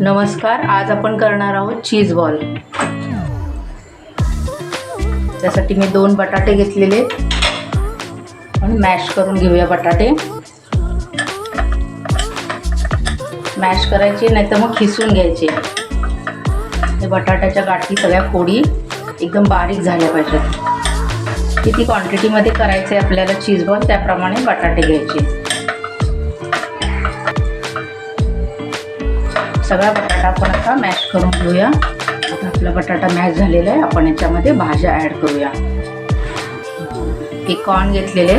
नमस्कार आज आपण करणार आहोत चीज बॉल त्यासाठी मी दोन बटाटे घेतलेले. मॅश करून घेऊया बटाटे. मॅश करायचे नाही तर मग खिसून घ्यायचे. हे बटाट्याच्या गाठी सगळ्या फोडी एकदम बारीक झाल्या पाहिजेत. किती क्वांटिटीमध्ये करायचे आपल्याला चीज बॉल त्याप्रमाणे बटाटे घ्यायचे. सगळा बटाटा आपण आता मॅश करून घेऊया. आता आपला बटाटा मॅश झालेला आहे. आपण याच्यामध्ये भाज्या ॲड करूया. हे कॉर्न घेतलेले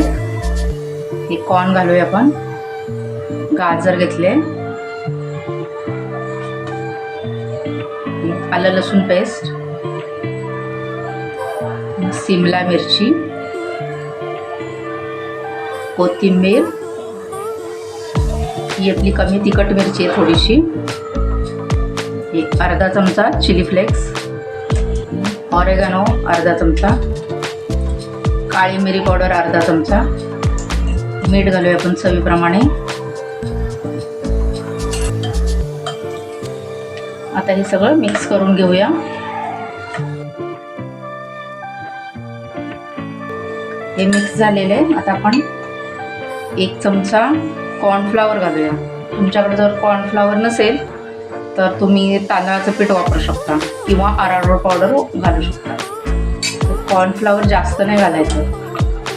हे कॉर्न घालूया आपण. गाजर घेतले. आलं लसूण पेस्ट. सिमला मिरची. कोथिंबीर. ही आपली कमी तिखट मिरची आहे थोडीशी. अर्धा चमचा चिली फ्लेक्स ऑरेगॅनो अर्धा चमचा काळी मिरी पावडर अर्धा चमचा मीठ घालूया आपण चवीप्रमाणे. आता हे सगळं मिक्स करून घेऊया. हे मिक्स झालेलं आहे आता आपण एक चमचा कॉर्नफ्लावर घालूया. तुमच्याकडे जर कॉर्नफ्लावर नसेल तर तुम्ही तांदळाचं पीठ वापरू शकता किंवा आरारोट पावडर घालू शकता. कॉर्नफ्लावर जास्त नाही घालायचं.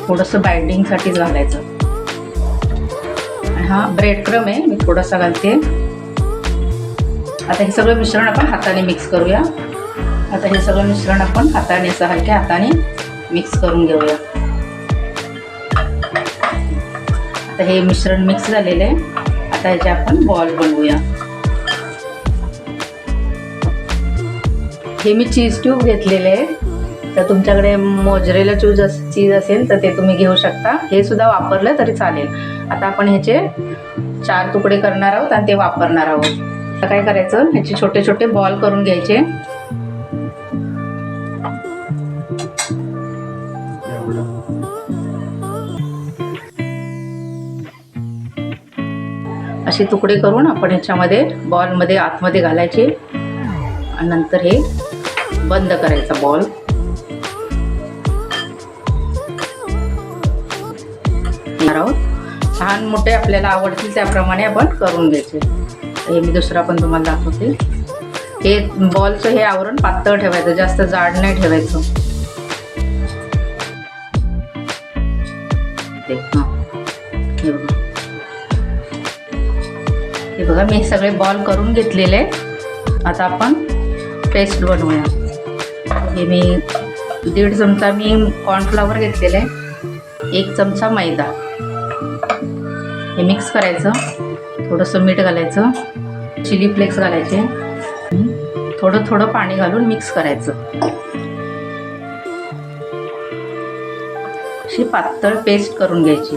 थोडंसं बाइंडिंगसाठीच घालायचं. आणि हा ब्रेड क्रम आहे मी थोडासा घालते. आता हे सगळं मिश्रण आपण हाताने मिक्स करूया. आता हे सगळं मिश्रण आपण हाताने असं हलक्या हाताने मिक्स करून घेऊया. आता हे मिश्रण मिक्स झालेलं आहे. आता ह्याचे आपण बॉल बनवूया. हे मी चीज ट्यूब घेतलेले आहे तर तुमच्याकडे मोजरेला चूज चीज असेल तर ते तुम्ही घेऊ शकता. हे सुद्धा वापरलं तरी चालेल. आता आपण ह्याचे चार तुकडे करणार आहोत आणि ते वापरणार आहोत. आता काय करायचं? ह्याचे छोटे छोटे बॉल करून घ्यायचे. असे तुकडे करून आपण ह्याच्यामध्ये बॉलमध्ये आतमध्ये घालायचे. आणि नंतर हे बंद करायचा बॉल आहोत. लहान मोठे आपल्याला आवडतील त्याप्रमाणे आपण करून घ्यायचे. हे मी दुसरा पण तुम्हाला दाखवते. हे बॉलचं हे आवरण पातळ ठेवायचं जास्त जाड नाही ठेवायचं. ते, हे. बघा. मी सगळे बॉल करून घेतलेले आता आपण पेस्ट बनवूया. हे मी दीड चमचा मी कॉर्नफ्लॉवर घेतलेला. आहे एक चमचा मैदा. हे मिक्स करायचं. थोडंसं मीठ घालायचं. चिली फ्लेक्स घालायचे. थोडं थोडं पाणी घालून मिक्स करायचं. अशी पातळ पेस्ट करून घ्यायची.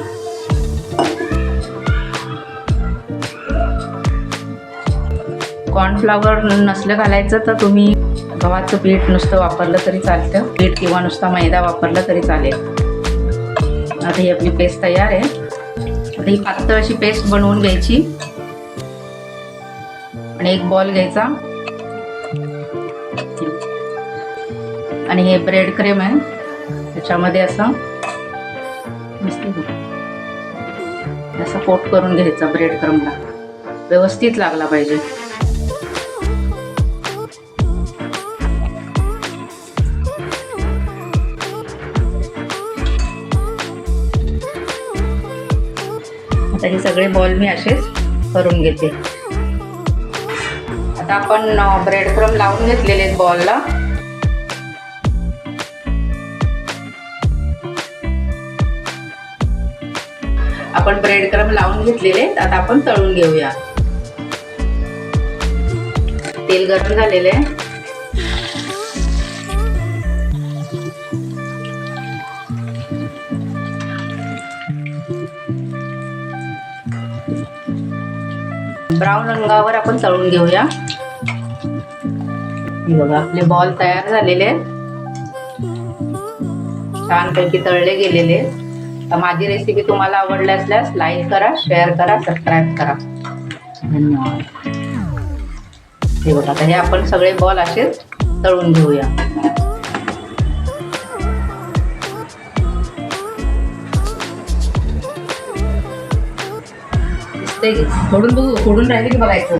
कॉर्नफ्लावर नसलं घालायचं तर तुम्ही गव्हाचं पीठ नुसतं वापरलं तरी चालतं. पीठ किंवा नुसता मैदा वापरला तरी चालेल. आता ही आपली पेस्ट तयार आहे. आता ही पातळ अशी पेस्ट बनवून घ्यायची. आणि एक बॉल घ्यायचा. आणि हे ब्रेड क्रीम आहे. त्याच्यामध्ये असं असं कोट करून घ्यायचा ब्रेड क्रमला व्यवस्थित लागला पाहिजे. तर हे सगळे बॉल मी असेच करून घेते. आता आपण ब्रेड क्रम लावून घेतलेले आहेत बॉलला. आपण ब्रेड क्रम लावून घेतलेले आहेत. आता आपण तळून घेऊया. तेल गरम झालेलं आहे. ब्राऊन रंगावर आपण तळून घेऊया. हे बघा आपले बॉल तयार झालेले छानपैकी तळले गेलेले तर माझी रेसिपी तुम्हाला आवडली असल्यास लाईक करा शेअर करा सबस्क्राईब करा. धन्यवाद. हे बघा आता हे आपण सगळे बॉल असेच तळून घेऊया. दिसतंय की फोडून बघू फोडून राहिले की बघायचं.